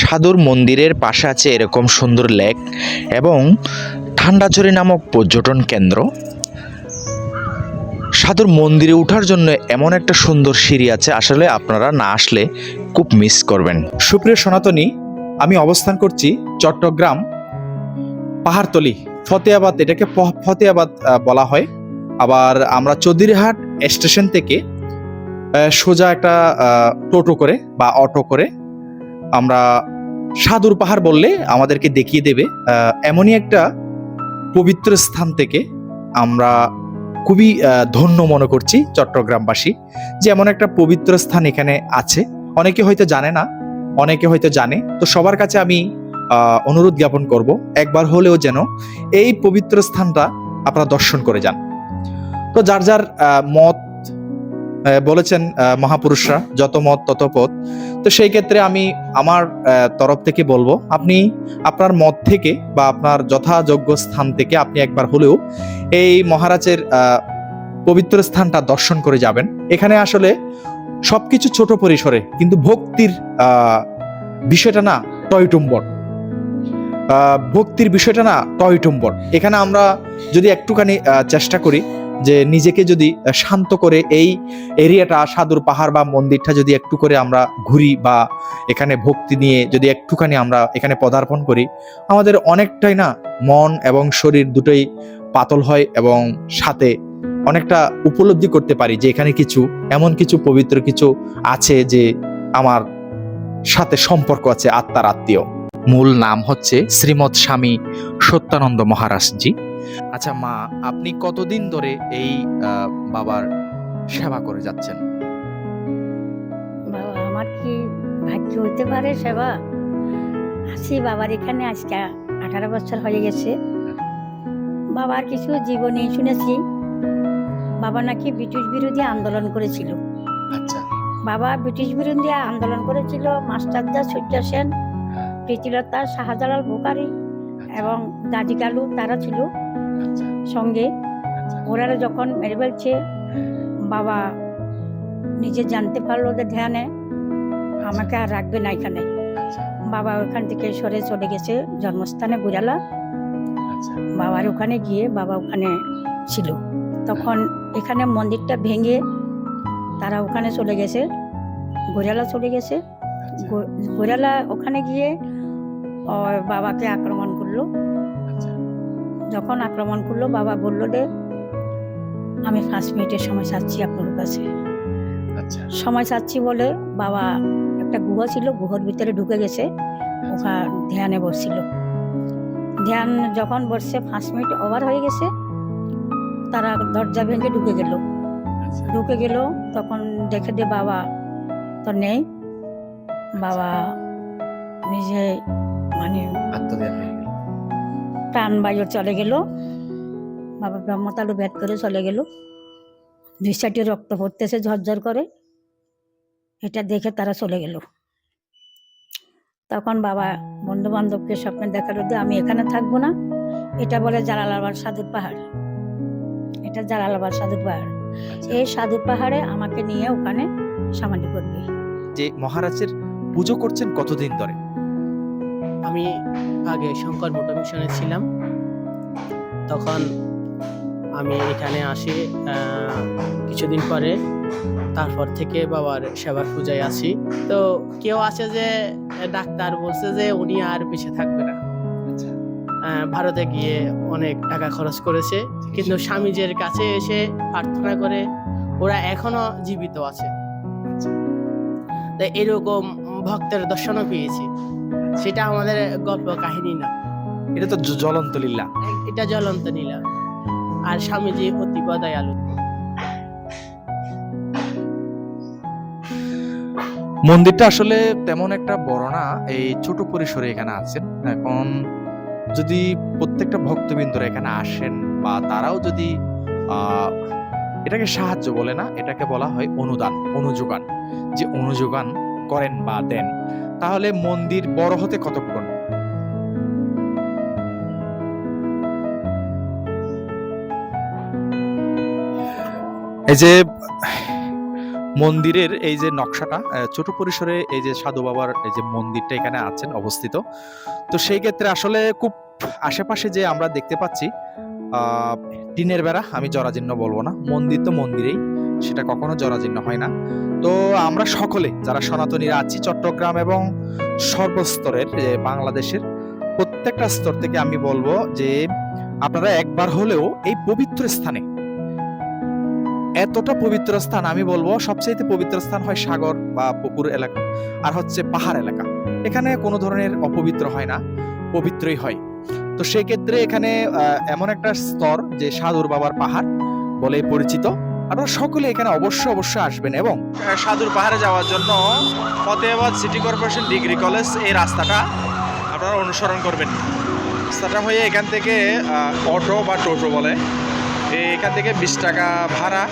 সাধুর মন্দিরের পাশে আছে এরকম সুন্দর লেক এবং ঠান্ডাঝড়ি নামক পর্যটন কেন্দ্র। সাধুর মন্দিরে ওঠার জন্য এমন একটা সুন্দর সিঁড়ি আছে, আসলে আপনারা না আসলে খুব মিস করবেন। সুপ্রিয় সনাতনী, আমি অবস্থান করছি চট্টগ্রাম পাহাড়তলি ফতেয়াবাদ এটাকে ফতেয়াবাদ বলা হয়। আবার আমরা চৌধুরীহাট স্টেশন থেকে সোজা একটা টোটো করে বা অটো করে আমরা সাদুর পাহাড় বললে আমাদেরকে দেখিয়ে দেবে এমনই একটা পবিত্র স্থান থেকে আমরা খুবই ধন্য মনে করছি চট্টগ্রামবাসী যে এমন একটা পবিত্র স্থান এখানে আছে। অনেকে হয়তো জানে না, অনেকে হয়তো জানে। তো সবার কাছে আমি অনুরোধ জ্ঞাপন করব, একবার হলেও যেন এই পবিত্র স্থানটা আপনারা দর্শন করে যান। তো যার যার মত বলেছেন মহাপুরুষরা, যত মত তত পথ। তো সেই ক্ষেত্রে আমি আমার তরফ থেকে বলব, আপনি আপনার মত থেকে বা আপনার যথাযোগ্য স্থান থেকে আপনি একবার হলেও এই মহারাজের পবিত্র স্থানটা দর্শন করে যাবেন। এখানে আসলে সবকিছু ছোট পরিসরে, কিন্তু ভক্তির বিষয়টা না টয়টুম্বর ভক্তির বিষয়টা না টয়টুম্বর এখানে আমরা যদি একটুখানি চেষ্টা করি যে নিজেকে যদি শান্ত করে এই এরিয়াটা সাধুর পাহাড় বা মন্দিরটা যদি একটু করে আমরা ঘুরি বা এখানে ভক্তি নিয়ে যদি একটুখানি আমরা এখানে পদার্পণ করি, আমাদের অনেকটাই না মন এবং শরীর দুটোই পাতল হয় এবং সাথে অনেকটা উপলব্ধি করতে পারি যে এখানে কিছু, এমন কিছু পবিত্র কিছু আছে যে আমার সাথে সম্পর্ক আছে আত্মার আত্মীয়। মূল নাম হচ্ছে শ্রীমৎ স্বামী সত্যানন্দ মহারাজজি। আচ্ছা মা আপনি কতদিন ধরে এই বাবার সেবা করে যাচ্ছেন? বাবা আমার কি ভাগ্য হতে পারে সেবা? আসি বাবার এখানে আজকে আঠারো বছর হয়ে গেছে। বাবার কিছু জীবনী শুনেছি। বাবা নাকি ব্রিটিশ বিরোধী আন্দোলন করেছিল। আচ্ছা। বাবা ব্রিটিশ বিরোধী আন্দোলন করেছিল মাস্টারদা সূর্য সেন প্রীতিলতা শাহজালাল বুকারি এবং গাজী কালু তারা ছিল। আচ্ছা সঙ্গে ওরা যখন মেরে ফেলছে বাবা নিজে জানতে পারল যে ধ্যানে আমাকে আর রাখবে না এখানে। আচ্ছা। বাবা ওখান থেকে সরে চলে গেছে জন্মস্থানে বুড়ালা। আচ্ছা। বাবার ওখানে গিয়ে বাবা ওখানে ছিল। তখন এখানে মন্দিরটা ভেঙে তারা ওখানে চলে গেছে গোড়ালা চলে গেছে। গো- গোড়ালা ওখানে গিয়ে ও বাবাকে আক্রমণ করল। আচ্ছা যখন আক্রমণ করল বাবা বলল যে আমি পাঁচ মিনিটের সময় চাচ্ছি আপনার কাছে। আচ্ছা। সময় চাচ্ছি বলে বাবা একটা গুহা ছিল গুহার ভিতরে ঢুকে গেছে। ওখানে ধ্যানে বসছিল। ধ্যান যখন বসছে পাঁচ মিনিট ওভার হয়ে গেছে। তারা দরজা ভেঙে ঢুকে গেল। আচ্ছা। ঢুকে গেল তখন দেখে দে বাবা তো নেই। বাবা নিজে মানে আত্মজ্ঞান হয়ে গেল। প্রাণ বায়ু চলে গেল। বাবা ব্রহ্মতালু ভেদ করে চলে গেল। দুই সাইডে রক্ত পড়তেছে ঝরঝর করে। এটা দেখে তারা চলে গেল। তখন বাবা বন্ধু বান্ধবকে স্বপ্নে দেখাল যে আমি এখানে থাকব না। এটা বলে জালালাবাদ সাধুর পাহাড়। এটা জালালাবাদ সাধুর পাহাড়। আচ্ছা। এই সাধুর পাহাড়ে আমাকে নিয়ে ওখানে সমাধি করবে। যে মহারাজের পুজো করছেন কতদিন ধরে? আমি আগে শঙ্কর মোটো মিশনে ছিলাম। তখন আমি এখানে আসি কিছুদিন পরে তারপর থেকে বাবার সেবার পূজায় আছি। তো কেউ আছে যে ডাক্তার বলছে যে উনি আর বেঁচে থাকবে না। ভারতে গিয়ে অনেক টাকা খরচ করেছে। কিন্তু স্বামীজির কাছে এসে প্রার্থনা করে ওরা এখনও জীবিত আছে। তো এরকম ভক্তের দর্শনও পেয়েছি। সেটা আমাদের গল্প কাহিনী না। এটা তো জ্বলন্ত লীলা। এটা জ্বলন্ত লীলা। আর স্বামীজি অতি দয়ালু মন্দিরটা আসলে তেমন একটা বড় না এই ছোট পরিসরে এখানে আছেন। এখন যদি প্রত্যেকটা ভক্তবৃন্দরা এখানে আসেন বা তারাও যদি আহ, এটাকে সাহায্য বলে না এটাকে বলা হয় অনুদান অনুযোগান। যে অনুযোগান করেন বা দেন তাহলে মন্দির বড় হতে কতক্ষণ? এই যে মন্দিরের এই যে নকশাটা ছোট পরিসরে এই যে সাধু বাবার এই যে মন্দিরটা এখানে আছেন অবস্থিত। তো সেই ক্ষেত্রে আসলে খুব আশেপাশে যে আমরা দেখতে পাচ্ছি আহ, টিনের বেড়া আমি জরাজীর্ণ বলব না মন্দির তো মন্দিরেই। সেটা কখনো জরাজীর্ণ হয় না। তো আমরা সকলে যারা সনাতনীরা আছি চট্টগ্রাম এবং সর্বস্তরের বাংলাদেশের প্রত্যেকটা স্তর থেকে আমি বলব যে আপনারা একবার হলেও এই পবিত্র স্থানে এতটা পবিত্র স্থান আমি বলব সবচেয়ে পবিত্র স্থান হয় সাগর বা পুকুর এলাকা আর হচ্ছে পাহাড় এলাকা। এখানে কোনো ধরনের অপবিত্র হয় না, পবিত্রই হয়। তো সেক্ষেত্রে এখানে এমন একটা স্তর যে সাধুর বাবার পাহাড় বলে পরিচিত। আপনারা সকলে এখানে অবশ্যই অবশ্যই আসবেন এবং সাধুর পাহাড়ে যাওয়ার জন্য Fatehabad city corporation degree college এই রাস্তাটা আপনারা অনুসরণ করবেন। রাস্তাটা হয়ে এখান থেকে অটো বা টোটো বলে। এখান থেকে বিশ টাকা ভাড়া।